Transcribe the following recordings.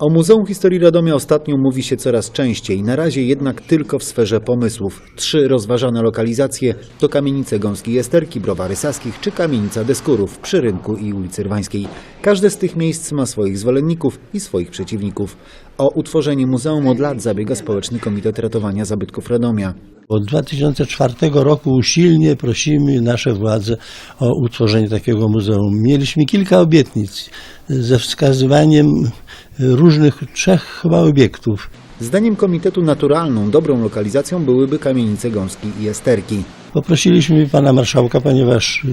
O Muzeum Historii Radomia ostatnio mówi się coraz częściej, na razie jednak tylko w sferze pomysłów. Trzy rozważane lokalizacje to kamienice Gąskiej Esterki, Browary Saskich czy kamienica Deskurów przy Rynku i ulicy Rwańskiej. Każde z tych miejsc ma swoich zwolenników i swoich przeciwników. O utworzenie muzeum od lat zabiega Społeczny Komitet Ratowania Zabytków Radomia. Od 2004 roku usilnie prosimy nasze władze o utworzenie takiego muzeum. Mieliśmy kilka obietnic ze wskazywaniem różnych trzech chyba obiektów. Zdaniem Komitetu naturalną, dobrą lokalizacją byłyby kamienice Gąskiej i Esterki. Poprosiliśmy pana marszałka, ponieważ y,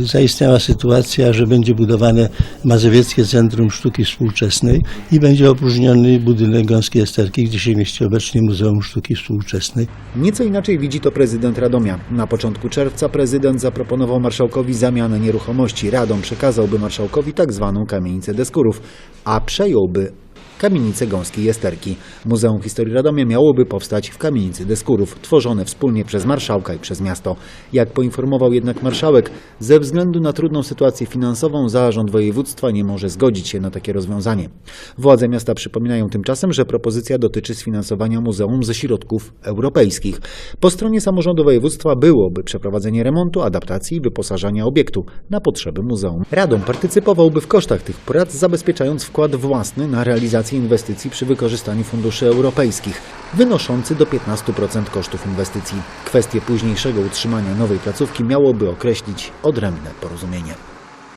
y, zaistniała sytuacja, że będzie budowane Mazowieckie Centrum Sztuki Współczesnej i będzie opróżniony budynek Gąskiej Esterki, gdzie się mieści obecnie Muzeum Sztuki Współczesnej. Nieco inaczej widzi to prezydent Radomia. Na początku czerwca prezydent zaproponował marszałkowi zamianę nieruchomości. Radom przekazałby marszałkowi tak zwaną kamienicę Deskurów, a przejąłby kamienicę Gąskiej Esterki. Muzeum Historii Radomia miałoby powstać w kamienicy Deskurów, tworzone wspólnie przez marszałka i przez miasto. Jak poinformował jednak marszałek, ze względu na trudną sytuację finansową zarząd województwa nie może zgodzić się na takie rozwiązanie. Władze miasta przypominają tymczasem, że propozycja dotyczy sfinansowania muzeum ze środków europejskich. Po stronie samorządu województwa byłoby przeprowadzenie remontu, adaptacji i wyposażania obiektu na potrzeby muzeum. Radom partycypowałby w kosztach tych prac, zabezpieczając wkład własny na realizację inwestycji przy wykorzystaniu funduszy europejskich, wynoszący do 15% kosztów inwestycji. Kwestię późniejszego utrzymania nowej placówki miałoby określić odrębne porozumienie.